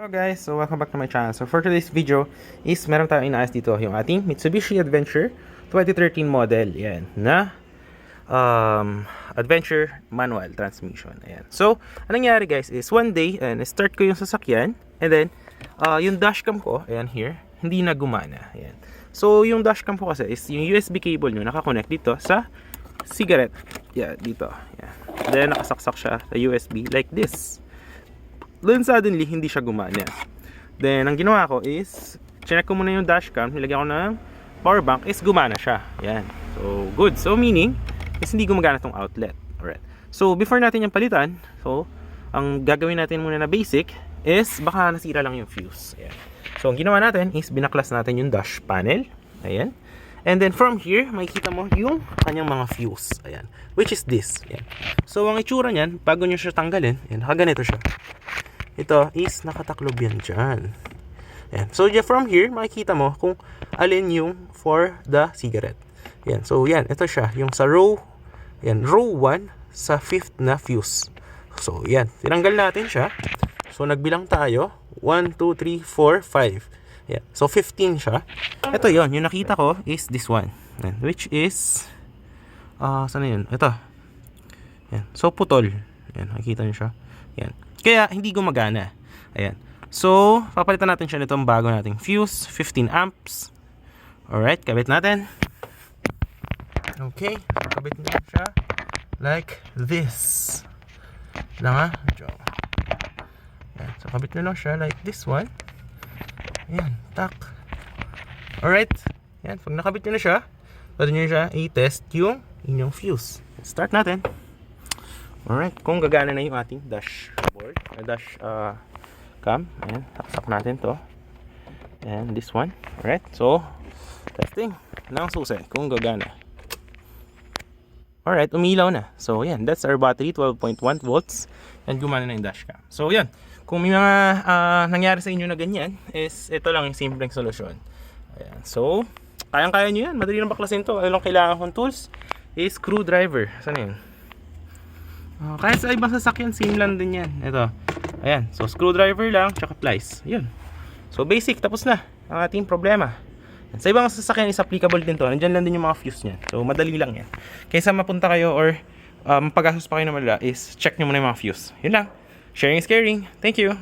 Hello guys, so welcome back to my channel. So for today's video is meron tayong inaayos dito yung ating Mitsubishi Adventure 2013 model. Yan, na um, Adventure manual transmission. Ayan. So, anong nangyari guys is one day, and start ko yung sasakyan and then uh, yung dashcam ko, ayan here, hindi na gumana. Ayan. So, yung dashcam ko kasi is yung USB cable nyo nakakonect dito sa cigarette. Yeah, dito. Yeah. Then nakasaksak siya sa USB like this. Then suddenly, hindi siya gumana. Then, ang ginawa ko is, chinek ko muna yung dashcam, nilagyan ko ng power bank, is gumana siya. Yan. So, good. So, meaning, is hindi gumagana tong outlet. Alright. So, before natin yung palitan, so, ang gagawin natin muna na basic is, baka nasira lang yung fuse. Ayan. So, ang ginawa natin is, binaklas natin yung dash panel. Ayan. And then from here, makikita mo yung kanyang mga fuse. Ayan. Which is this. Ayan. So, ang itsura niyan, bago nyo siya tanggalin, ayan, nakaganito siya. Ito is nakataklob yan dyan. Ayan. So, from here, makikita mo kung alin yung for the cigarette. Ayan. So, yan. Ito siya. Yung sa row, yan, row 1 sa fifth na fuse. So, yan. Tinanggal natin siya. So, nagbilang tayo. 1, 2, 3, 4, 5. Yan. So, 15 siya. Ito yon Yung nakita ko is this one. Yan. Which is, ah, saan na yun? Ito. Yan. So, putol. Yan. Nakikita niyo siya. Yan. Kaya, hindi gumagana. Ayan. So, papalitan natin siya nitong bago nating fuse. 15 amps. Alright, kabit natin. Okay, kabit natin siya. Like this. Lang ha. Medyo. Ayan. So, kabit na lang siya like this one. Ayan, tak. Alright. Ayan, pag nakabit nyo na siya, pwede nyo siya i-test yung inyong fuse. Start natin. Alright, kung gagana na yung ating dashboard, uh, dash uh, cam, ayan, taksak natin to. And this one, alright, so, testing ng susi, kung gagana. Alright, umilaw na. So, yan, that's our battery, 12.1 volts, and gumana na yung dashcam. So, yan, kung may mga ah, nangyari sa inyo na ganyan, is ito lang yung simpleng solusyon. Ayan, so, kayang-kaya nyo yan, madali lang baklasin to. Ano lang kailangan kong tools? Is screwdriver. Saan yun? Ah, kahit sa ibang sasakyan, same lang din yan. Ito. Ayan. So, screwdriver lang, tsaka plies. Yun. So, basic. Tapos na ang ating problema. Sa ibang sasakyan is applicable din to. Nandyan lang din yung mga fuse niyan. So, madali lang yan. Kaysa mapunta kayo or um, pag-asos pa kayo na malala is check nyo muna yung mga fuse. Yun lang. Sharing is caring. Thank you.